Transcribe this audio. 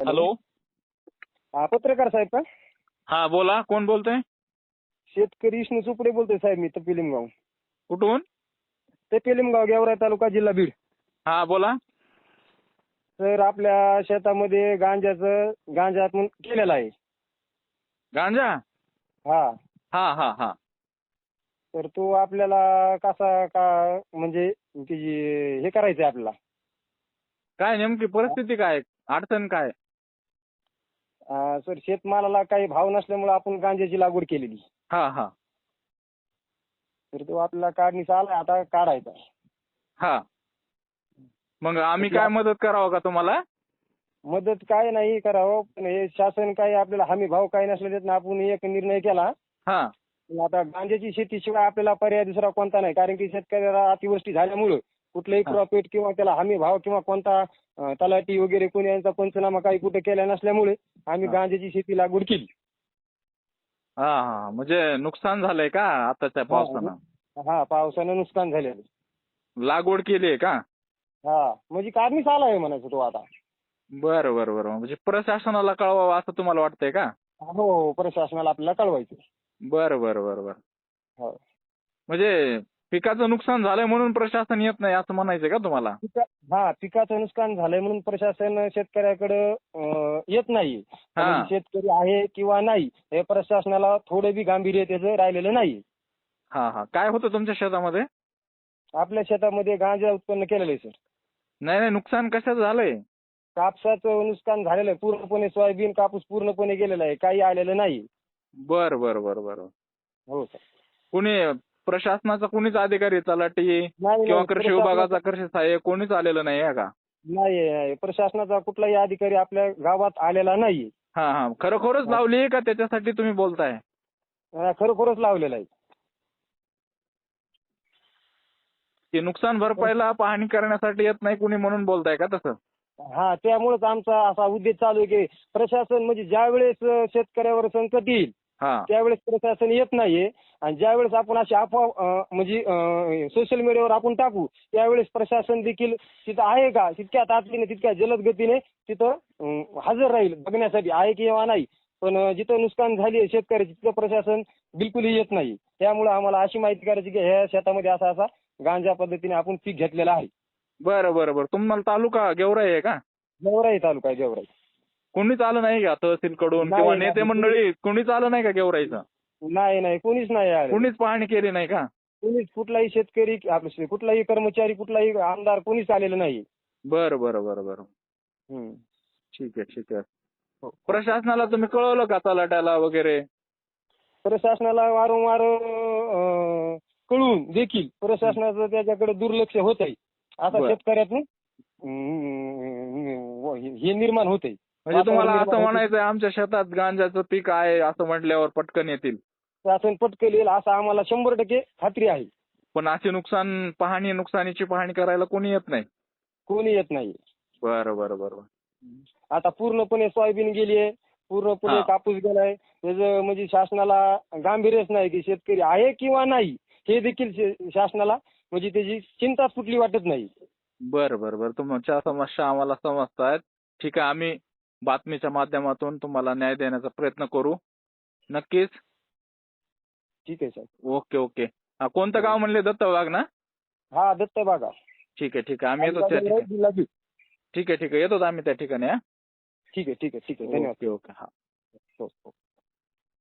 Hello. हा पत्रकार साहेब का? हा बोला. कोण बोलतोय? शेतकरी विष्णू चोपडे बोलतोय साहेब मी तपेलिमगाव कुठून? तपेलिमगाव गेवराई तालुका जिल्हा बीड. हा बोला. तर आपल्या शेतामध्ये गांजाचं गांजा आपण केलेला आहे. गांजा? हा. हा हा हा. तर तो आपल्याला कसा का म्हणजे त्याची हे करायचं आहे आपल्याला? काय नेमकी परिस्थिती काय? अडचण काय? सर शेतमालाला काही भाव नसल्यामुळे आपण गांजाची लागवड केलेली. हा हा. तर तो आपल्याला काढणीचा आला आता काढायचा. हा. मग आम्ही काय मदत करावं का तुम्हाला? मदत काय नाही करावं पण हे शासन काही आपल्याला हमी भाव काही नसल्याच्यातनं आपण एक निर्णय केला. हा. आता गांजाची शेतीशिवाय आपल्याला पर्याय दुसरा कोणता नाही कारण की शेतकऱ्याला अतिवृष्टी झाल्यामुळं कुठलंही. प्रॉफिट किंवा त्याला हमी भाव किंवा कोणता तलाठी वगैरे कोणी यांचा पंचनामा काही कुठे केला नसल्यामुळे आम्ही. गांजाची शेती लागवड केली. हा हा म्हणजे नुकसान झालंय का आताच्या पावसानं? हा पावसानं नुकसान झालेलं. लागवड केली का? हा म्हणजे काढणीच आला आहे म्हणायचं तो आता. बरं बरं बरं. म्हणजे प्रशासनाला कळवावं असं तुम्हाला वाटतंय का? हो हो प्रशासनाला आपल्याला कळवायचं बरं बरं बरं बरं. हो. म्हणजे पिकाचं नुकसान झालंय म्हणून प्रशासन येत नाही असं म्हणायचं का तुम्हाला? पिका हा पिकाचं नुकसान झालंय म्हणून प्रशासन शेतकऱ्याकडे येत नाही. हा. म्हणजे शेतकरी आहे किंवा नाही हे प्रशासनाला थोडं बी गांभीर्य त्याचं राहिलेलं नाही. हा हा. काय होतं तुमच्या शेतामध्ये? आपल्या शेतामध्ये गांजा उत्पन्न केलेलं आहे सर. नाही नाही. नुकसान कशाचं झालंय? कापसाचं नुकसान झालेलं आहे. पूर्णपणे सोयाबीन कापूस पूर्णपणे गेलेला आहे. काही आलेलं नाही. बर बर बर बर. हो सर. कुणी प्रशासनाचा कुणीच अधिकारी तलाठी नाही किंवा नाही, कृषी विभागाचा कृषी सहाय्यक कोणीच आलेलं नाही आहे का? नाही नाही. प्रशासनाचा कुठलाही अधिकारी आपल्या गावात आलेला नाही. हा हा. खरोखरच लावली का त्याच्यासाठी तुम्ही बोलताय? अं, खरोखरच लावलेला आहे. की नुकसान भरपाईला पाहणी करण्यासाठी येत नाही कुणी म्हणून बोलताय का तसं? हा त्यामुळेच आमचा असा उद्देश चालू आहे की प्रशासन म्हणजे ज्या वेळेस शेतकऱ्यावर संकट येईल त्यावेळेस प्रशासन येत नाहीये. आणि ज्यावेळेस आपण अशी अफवा म्हणजे सोशल मीडियावर आपण टाकू त्यावेळेस प्रशासन देखील तिथं आहे का? तितक्या तातडीने तितक्या जलद गतीने तिथं हजर राहील बघण्यासाठी. आहे किंवा नाही? पण जिथं नुकसान झाली आहे शेतकऱ्याची तिथं प्रशासन बिलकुलही येत नाही त्यामुळे आम्हाला अशी माहिती करायची की ह्या शेतामध्ये असा असा गांजा पद्धतीने आपण पीक घेतलेला आहे. बरं बरं बरं. तुम्हाला तालुका गेवराई आहे का? गेवराई तालुका आहे गेवराई. कोणीच आलं नाही का तहसील कडून किंवा नाही. नेते मंडळी कोणीच आलं नाही का गेवराईचं? नाही नाही. कोणीच नाही आले. कोणीच पाहणी केली नाही का? कोणीच कुठलाही शेतकरी आपलं कुठलाही कर्मचारी कुठलाही आमदार कोणीच आलेलं नाही. बरं बरं बरं बरं. हम्म. ठीक आहे ठीक आहे. प्रशासनाला तुम्ही कळवलं का तलाट्याला वगैरे? प्रशासनाला वारंवार अं, कळून देखील प्रशासनाचं त्याच्याकडे दुर्लक्ष होत आहे आता बरं. शेतकऱ्यातून अं, हे निर्माण होत आहे म्हणजे तुम्हाला असं म्हणायचंय आमच्या शेतात गांजाचं पीक आहे असं म्हटल्यावर पटकन येतील. शासन पटकन येईल असं आम्हाला शंभर टक्के खात्री आहे. पण अशी नुकसान पाहणी नुकसानीची पाहणी करायला कोणी येत नाही? कोणी येत नाही. बरं बरं बरं आता पूर्णपणे सोयाबीन गेली आहे पूर्णपणे. कापूस गेलाय. त्याचं म्हणजे शासनाला गांभीर्यच नाही की शेतकरी आहे किंवा नाही हे देखील शासनाला म्हणजे त्याची चिंताच कुठली वाटत नाही. बरं बरं बरं. तुमच्या समस्या आम्हाला समजतायत. ठीक आहे आम्ही बातमीच्या माध्यमातून तुम्हाला न्याय देण्याचा प्रयत्न करू. नक्कीच? ठीक आहे साहेब. Okay okay. हा, कोणतं गाव म्हणले? दत्तवाग ना? हाँ दत्त बागा ठीक है ठीक है आम्ही येतो त्या ठिकाणी. जिल्हा बीड. ठीक आहे ठीक आहे. येतो आम्ही त्या ठिकाणी हा? ठीक आहे ठीक आहे ठीक आहे. धन्यवाद. Okay okay. हा.